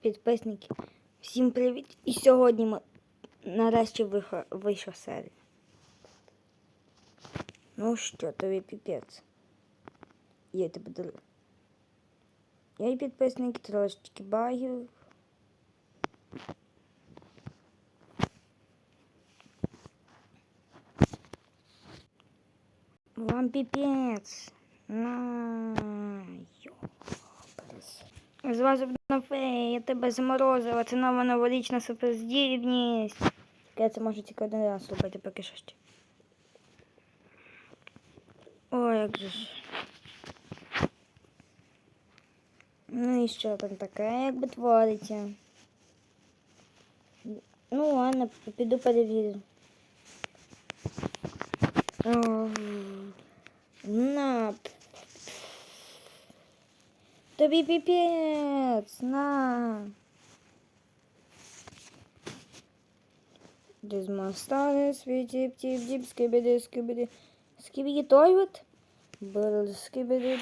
підписники. Всім привіт! І сьогодні ми нарешті вийшла, серія. Ну що, тобі піпець. Я тебе дарую. Я і підписники трошечки багів. Вам піпець. На йопарас. З вас фея, я тебе заморозила. Це нова новорічна суперздібність. Я це можу тільки один раз робити, поки що ще. Ой, як же ж. Ну і що там таке, якби твориться? Ну ладно, піду перевірю. На. Тобі піпець, на. Діз мастане світі птів діб скибіди скибіди. Скибіді той от. Бл скибіди.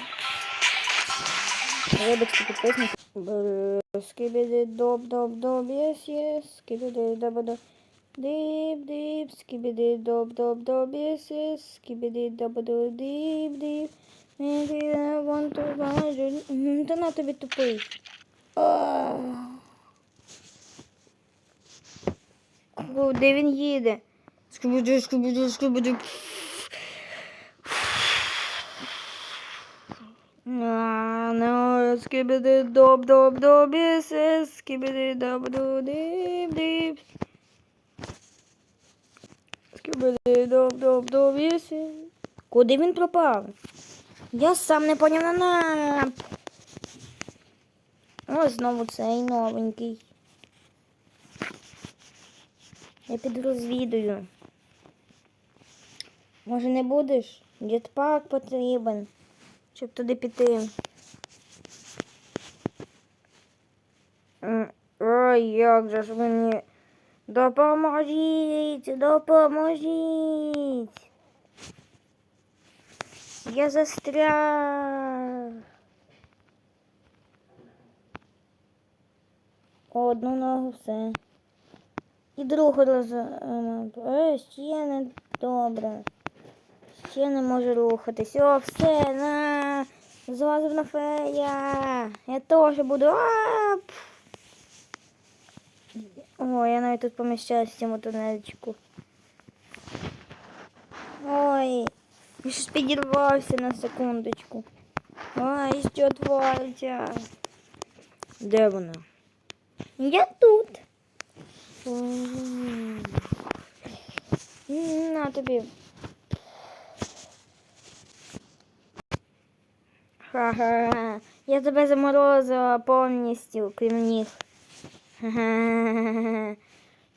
Вибачте, підписник. Бл скибіди доб доб доб єс єс. Скибіди доб доб. Діп діп скибіди доб доб доб єс єс. Скибіди доб доб діп діп. Та на тобі тупий. Куди він їде? Скибіди, скибіди, скибіди. Ну, скибіди доб доб доб єс єс. Доб доб діп діп. Скибіди доб доб доб єс єс. Куди він пропав? Я сам не поняв на Ось знову цей новенький. Я піду розвідую. Може не будеш? Дітпак потрібен, щоб туди піти. Ой, як же ж мені. Допоможіть, допоможіть. Я застряг. Одну ногу все. І другу. Е, ще не добре. Ще не можу рухатись. О, все, на. Злазив фея. Я теж буду. А! О, я навіть тут поміщаюсь в цьому тунельчику. Ой. Я щось підірвався на секундочку. Ай, що твориться? Де вона? Я тут. На тобі. Ха-ха. Я тебе заморозила повністю, крім ніг. Ха-ха.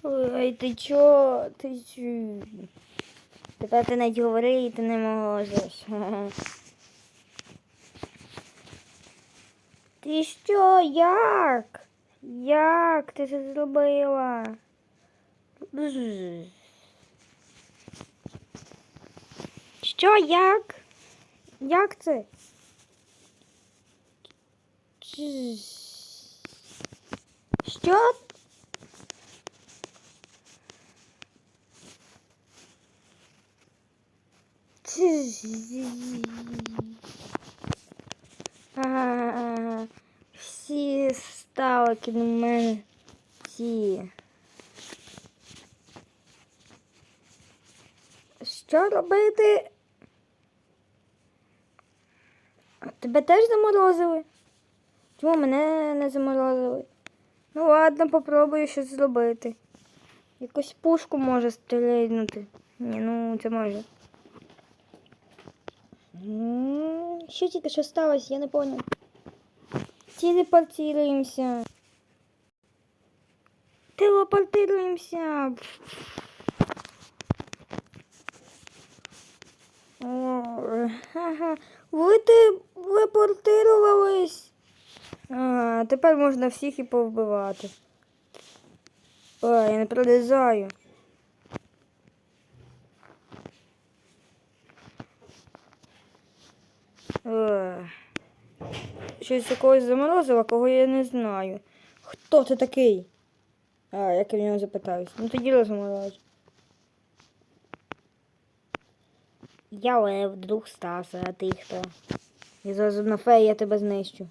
Ой, ти чо? Ти чо? Тепер ти навіть говорити не можеш. Ти що? Як? Як ти це зробила? Що, як? Як це? Що? Всі ставки на. Що робити? Тебе теж заморозили? Чому мене не заморозили? Ну ладно, попробую щось зробити. Якусь пушку може стрільнути. Ні, ну це може. Що тільки що сталося, я не понял. Телепортируемся. О, ага. Ви телепортировались. А, тепер можна всіх і повбивати. Ой, я не пролізаю. Щось якогось заморозила, кого я не знаю. Хто ти такий? А, як я в нього запитаюсь. Ну тоді розмовляй. Я Лев, друг Стаса, а ти хто? Я зараз на феї, я тебе знищу.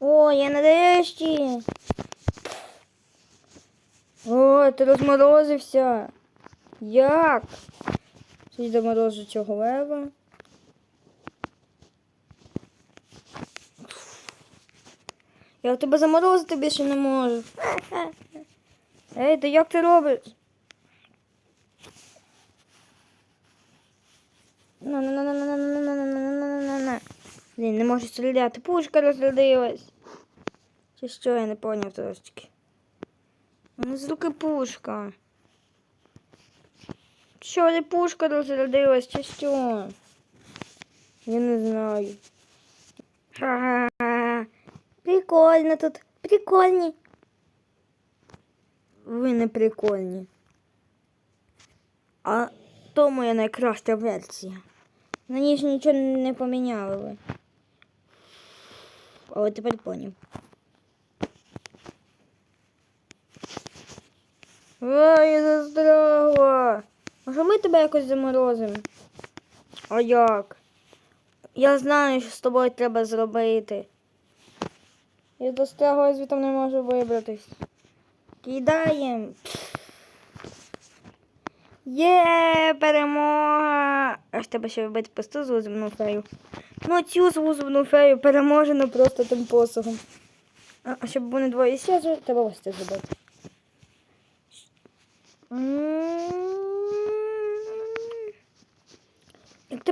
О, я нарешті. О, ти розморозився. Як? Щось заморожу чого лева. Я тебе заморозити більше не можу. Ей, ти як ти робиш? На-на-на-на-на-на-на-на-на-на-на-на-на. Блін, не можу стріляти. Пушка розрядилась. Чи що, я не поняв трошечки. У мене з руки пушка. Що, не пушка розрядилась, чи що? Я не знаю. Ха-ха-ха. Прикольно тут. Прикольні. Ви не прикольні. А то моя найкраща версія. На ній ж нічого не поміняли ви. Але тепер поняв. Ой, я застрягла. Може ми тебе якось заморозимо? А як? Я знаю, що з тобою треба зробити. Я до застрягла, звідти не можу вибратись. Кидаємо. Є, перемога! Аж треба ще вбити пусту звузивну фею. Ну, цю звузивну фею переможено просто тим посохом. А щоб вони двоє сяжу, треба ось це зробити.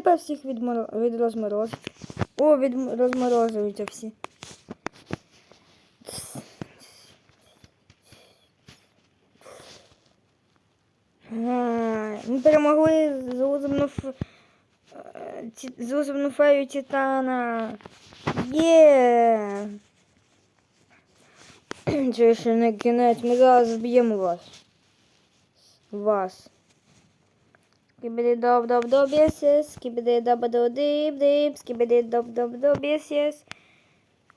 Тепер всіх відморо... відрозморозити? О, від... розморозуються всі. Ми перемогли зуземну ф... е, фею Титана. Є! Це ще не кінець, ми зараз зб'ємо вас. Вас. Skibidi dob dob dob yes yes. Skibidi dob dob dib dib. Skibidi dob dob dob yes yes.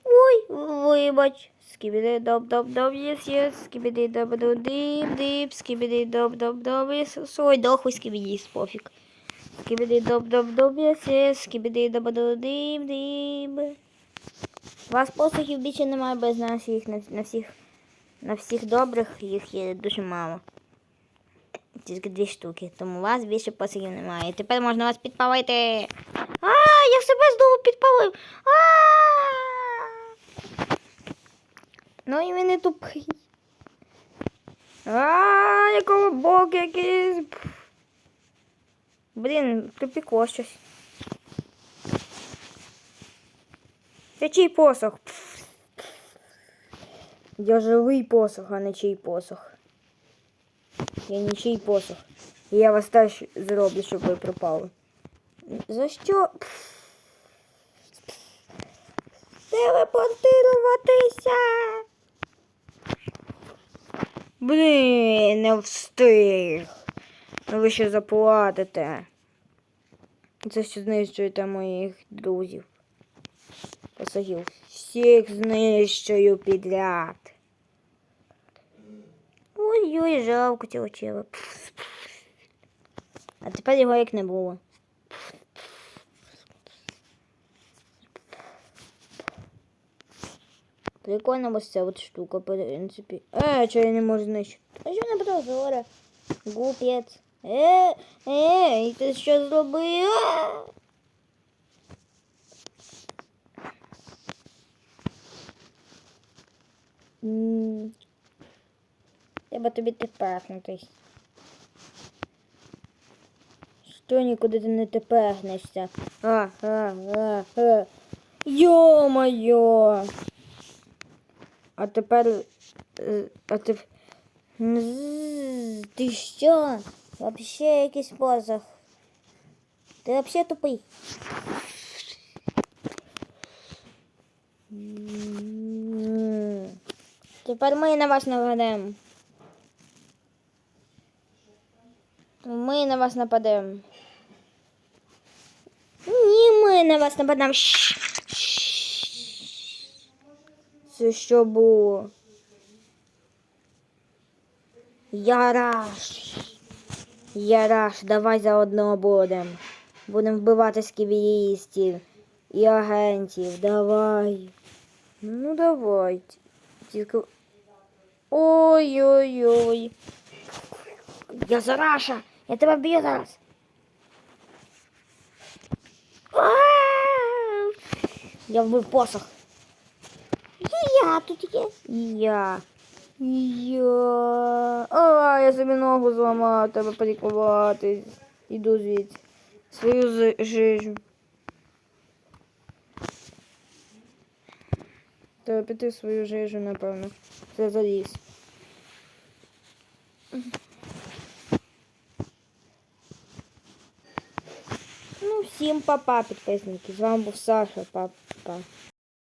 Ой, вибач. Скібіди доб доб доб єс єс. Скібіди доб доб діп діп. Скібіди доб доб доб єс. Ой, дохуй скібіді, пофіг. Скібіди доб доб доб єс єс. Скібіди доб доб діп діп. Вас посухів більше немає без нас їх на, на всіх. На всіх добрих їх є дуже мало. Тільки дві штуки, тому у вас більше посохів немає. Тепер можна вас підпалити. А, я себе знову підпалив. А! Ну і він не тупий. А, якого боку якийсь. Блін, тупіко щось. Це чий посох? Я живий посох, а не чий посох. Я нічий посох. Я вас теж зроблю, щоб ви пропали. За що? Телепортируватися. Блін, не встиг. Ну ви ще заплатите. Це що знищуєте моїх друзів. Посагів. Всіх знищую підряд. Ой-ой, жалко цього чела. А тепер його як не було. Прикольно ось ця от штука, в принципі. Е, чого я не можу знищити? А що не прозора? Гупець. Е, е, і ти що зробив? А! Треба тобі тепехнутись. Що нікуди ти не тепехнешся? А, а, а, а. Йо-моє! А тепер. е, А. Мзз, Ти що? Вообще якийсь посох. Ти вообще тупий. Тепер ми на вас нападемо. Ми на вас нападемо. Ні, ми на вас шш. Це що було? Яраш. Яраш, давай заодно будемо. Будемо вбивати скібіїстів і агентів. Давай. Ну давай. Тільки. Ой-ой-ой. Я Зараша! Я тебе вб'ю зараз. Ау! Я вбив посох. І я тут є. І я. І я. А, я собі ногу зламав, треба полікуватись. Іду звідси. Свою зи- жижу. Треба піти в свою жижу, напевно. Це заліз. Всім папа, підписники. З вами був Саша, папа.